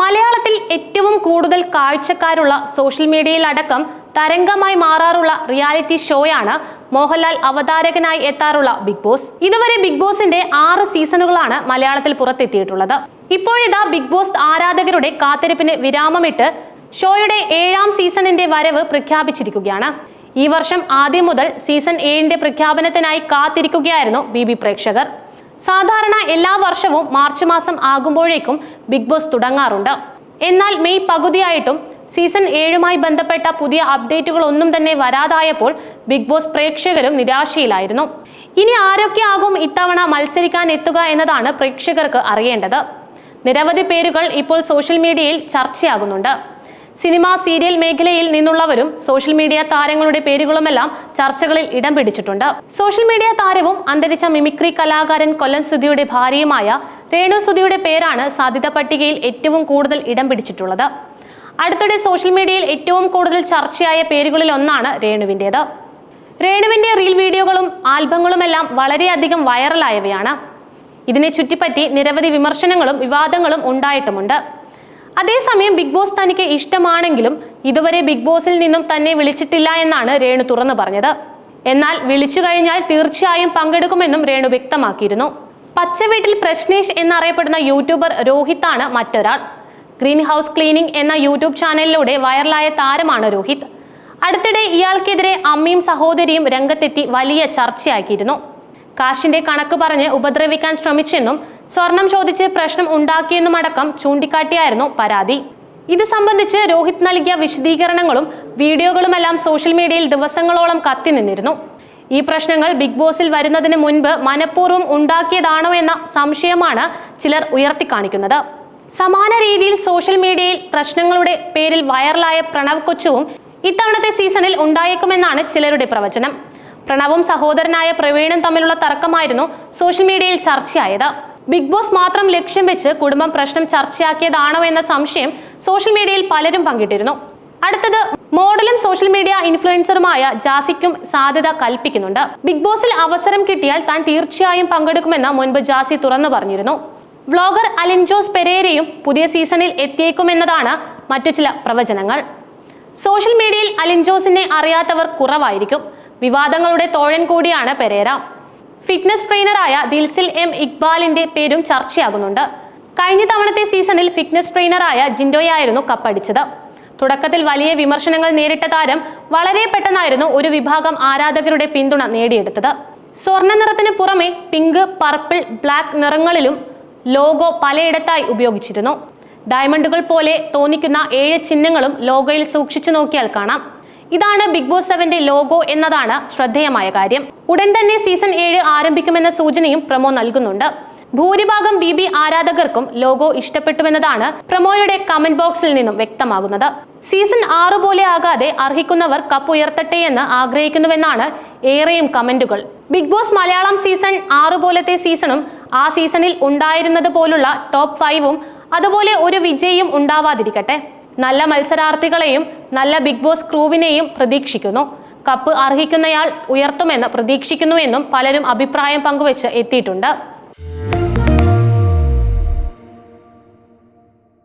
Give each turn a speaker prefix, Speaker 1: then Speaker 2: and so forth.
Speaker 1: മലയാളത്തിൽ ഏറ്റവും കൂടുതൽ കാഴ്ചക്കാരുള്ള സോഷ്യൽ മീഡിയയിൽ അടക്കം തരംഗമായി മാറാറുള്ള റിയാലിറ്റി ഷോയാണ് മോഹൻലാൽ അവതാരകനായി എത്താറുള്ള ബിഗ് ബോസ്. ഇതുവരെ ബിഗ് ബോസിന്റെ ആറ് സീസണുകളാണ് മലയാളത്തിൽ പുറത്തെത്തിയിട്ടുള്ളത്. ഇപ്പോഴിതാ ബിഗ് ബോസ് ആരാധകരുടെ കാത്തിരിപ്പിന് വിരാമമിട്ട് ഷോയുടെ ഏഴാം സീസണിന്റെ വരവ് പ്രഖ്യാപിച്ചിരിക്കുകയാണ്. ഈ വർഷം ആദ്യം മുതൽ സീസൺ ഏഴിന്റെ പ്രഖ്യാപനത്തിനായി കാത്തിരിക്കുകയായിരുന്നു ബി പ്രേക്ഷകർ. സാധാരണ എല്ലാ വർഷവും മാർച്ച് മാസം ആകുമ്പോഴേക്കും ബിഗ് ബോസ് തുടങ്ങാറുണ്ട്. എന്നാൽ മെയ് പകുതിയായിട്ടും സീസൺ ഏഴുമായി ബന്ധപ്പെട്ട പുതിയ അപ്ഡേറ്റുകൾ ഒന്നും തന്നെ വരാതായപ്പോൾ ബിഗ് ബോസ് പ്രേക്ഷകരും നിരാശയിലായിരുന്നു. ഇനി ആരൊക്കെയാകും ഇത്തവണ മത്സരിക്കാൻ എത്തുക എന്നതാണ് പ്രേക്ഷകർക്ക് അറിയേണ്ടത്. നിരവധി പേരുകൾ ഇപ്പോൾ സോഷ്യൽ മീഡിയയിൽ ചർച്ചയാകുന്നുണ്ട്. സിനിമ സീരിയൽ മേഖലയിൽ നിന്നുള്ളവരും സോഷ്യൽ മീഡിയ താരങ്ങളുടെ പേരുകളുമെല്ലാം ചർച്ചകളിൽ ഇടം പിടിച്ചിട്ടുണ്ട്. സോഷ്യൽ മീഡിയ താരവും അന്തരിച്ച മിമിക്രി കലാകാരൻ കൊല്ലൻ സുധിയുടെ ഭാര്യയുമായ രേണു സുധിയുടെ പേരാണ് സാധ്യത പട്ടികയിൽ ഏറ്റവും കൂടുതൽ ഇടം പിടിച്ചിട്ടുള്ളത്. അടുത്തിടെ സോഷ്യൽ മീഡിയയിൽ ഏറ്റവും കൂടുതൽ ചർച്ചയായ പേരുകളിൽ ഒന്നാണ് രേണുവിന്റേത്. രേണുവിന്റെ റീൽ വീഡിയോകളും ആൽബങ്ങളുമെല്ലാം വളരെയധികം വൈറലായവയാണ്. ഇതിനെ ചുറ്റിപ്പറ്റി നിരവധി വിമർശനങ്ങളും വിവാദങ്ങളും ഉണ്ടായിട്ടുമുണ്ട്. അതേസമയം ബിഗ് ബോസ് തനിക്ക് ഇഷ്ടമാണെങ്കിലും ഇതുവരെ ബിഗ് ബോസിൽ നിന്നും തന്നെ വിളിച്ചിട്ടില്ല എന്നാണ് രേണു തുറന്നു പറഞ്ഞത്. എന്നാൽ വിളിച്ചു കഴിഞ്ഞാൽ തീർച്ചയായും പങ്കെടുക്കുമെന്നും രേണു വ്യക്തമാക്കിയിരുന്നു. പച്ചവീട്ടിൽ പ്രശ്നേഷ് എന്നറിയപ്പെടുന്ന യൂട്യൂബർ രോഹിത്താണ് മറ്റൊരാൾ. ഗ്രീൻ ഹൗസ് ക്ലീനിംഗ് എന്ന യൂട്യൂബ് ചാനലിലൂടെ വൈറലായ താരമാണ് രോഹിത്. അടുത്തിടെ ഇയാൾക്കെതിരെ അമ്മയും സഹോദരിയും രംഗത്തെത്തി വലിയ ചർച്ചയാക്കിയിരുന്നു. കാശിന്റെ കണക്ക് പറഞ്ഞ് ഉപദ്രവിക്കാൻ ശ്രമിച്ചെന്നും സ്വർണം ചോദിച്ച് പ്രശ്നം ഉണ്ടാക്കിയെന്നുമടക്കം ചൂണ്ടിക്കാട്ടിയായിരുന്നു പരാതി. ഇത് സംബന്ധിച്ച് രോഹിത് നൽകിയ വിശദീകരണങ്ങളും വീഡിയോകളുമെല്ലാം സോഷ്യൽ മീഡിയയിൽ ദിവസങ്ങളോളം കത്തിനിന്നിരുന്നു ഈ പ്രശ്നങ്ങൾ ബിഗ് ബോസിൽ വരുന്നതിന് മുൻപ് മനഃപൂർവം ഉണ്ടാക്കിയതാണോ എന്ന സംശയമാണ് ചിലർ ഉയർത്തിക്കാണിക്കുന്നത്. സമാന രീതിയിൽ സോഷ്യൽ മീഡിയയിൽ പ്രശ്നങ്ങളുടെ പേരിൽ വൈറലായ പ്രണവ് കൊച്ചുവും ഇത്തവണത്തെ സീസണിൽ ഉണ്ടായേക്കുമെന്നാണ് ചിലരുടെ പ്രവചനം. പ്രണവും സഹോദരനായ പ്രവീണും തമ്മിലുള്ള തർക്കമായിരുന്നു സോഷ്യൽ മീഡിയയിൽ ചർച്ചയായത്. ബിഗ് ബോസ് മാത്രം ലക്ഷ്യം വെച്ച് കുടുംബം പ്രശ്നം ചർച്ചയാക്കിയതാണോ എന്ന സംശയം സോഷ്യൽ മീഡിയയിൽ പലരും പങ്കിട്ടിരുന്നു. അടുത്തത് മോഡലും സോഷ്യൽ മീഡിയ ഇൻഫ്ലുവൻസറുമായ ജാസിക്കും സാധ്യത കൽപ്പിക്കുന്നുണ്ട്. ബിഗ് ബോസിൽ അവസരം കിട്ടിയാൽ താൻ തീർച്ചയായും പങ്കെടുക്കുമെന്ന് മുൻപ് ജാസി തുറന്നു പറഞ്ഞിരുന്നു. വ്ളോഗർ അലിൻജോസ് പെരേരയും പുതിയ സീസണിൽ എത്തിയേക്കുമെന്നതാണ് മറ്റു ചില പ്രവചനങ്ങൾ. സോഷ്യൽ മീഡിയയിൽ അലിൻജോസിനെ അറിയാത്തവർ കുറവായിരിക്കും. വിവാദങ്ങളുടെ തോഴൻ കൂടിയാണ് പെരേര. ഫിറ്റ്നസ് ട്രെയിനറായ ദിൽസിൽ എം ഇക്ബാലിന്റെ പേരും ചർച്ചയാകുന്നുണ്ട്. കഴിഞ്ഞ തവണത്തെ സീസണിൽ ഫിറ്റ്നസ് ട്രെയിനറായ ജിൻഡോയായിരുന്നു കപ്പടിച്ചത്. തുടക്കത്തിൽ വലിയ വിമർശനങ്ങൾ നേരിട്ട താരം വളരെ പെട്ടെന്നായിരുന്നു ഒരു വിഭാഗം ആരാധകരുടെ പിന്തുണ നേടിയെടുത്തത്. സ്വർണ നിറത്തിന് പുറമെ പിങ്ക് പർപ്പിൾ ബ്ലാക്ക് നിറങ്ങളിലും ലോഗോ പലയിടത്തായി ഉപയോഗിച്ചിരുന്നു. ഡയമണ്ടുകൾ പോലെ തോന്നിക്കുന്ന ഏഴ് ചിഹ്നങ്ങളും ലോഗോയിൽ സൂക്ഷിച്ചു നോക്കിയാൽ കാണാം. ഇതാണ് ബിഗ് ബോസ് സെവന്റെ ലോഗോ എന്നതാണ് ശ്രദ്ധേയമായ കാര്യം. ഉടൻ തന്നെ സീസൺ ഏഴ് ആരംഭിക്കുമെന്ന സൂചനയും പ്രമോ നൽകുന്നുണ്ട്. ഭൂരിഭാഗം ബി ബി ആരാധകർക്കും ലോഗോ ഇഷ്ടപ്പെട്ടുവെന്നതാണ് പ്രമോയുടെ കമന്റ് ബോക്സിൽ നിന്നും വ്യക്തമാകുന്നത്. സീസൺ ആറ് പോലെ ആകാതെ അർഹിക്കുന്നവർ കപ്പ് ഉയർത്തട്ടെ എന്ന് ആഗ്രഹിക്കുന്നുവെന്നാണ് ഏറെയും കമന്റുകൾ ബിഗ് ബോസ് മലയാളം സീസൺ ആറ് പോലത്തെ സീസണും ആ സീസണിൽ ഉണ്ടായിരുന്നത് പോലുള്ള ടോപ്പ് ഫൈവും അതുപോലെ ഒരു വിജയിയും ഉണ്ടാവാതിരിക്കട്ടെ. നല്ല മത്സരാർത്ഥികളെയും നല്ല ബിഗ് ബോസ് ക്രൂവിനെയും പ്രതീക്ഷിക്കുന്നു. കപ്പ് അർഹിക്കുന്നയാൾ ഉയർത്തുമെന്ന് പ്രതീക്ഷിക്കുന്നുവെന്നും പലരും അഭിപ്രായം പങ്കുവച്ച് എത്തിയിട്ടുണ്ട്.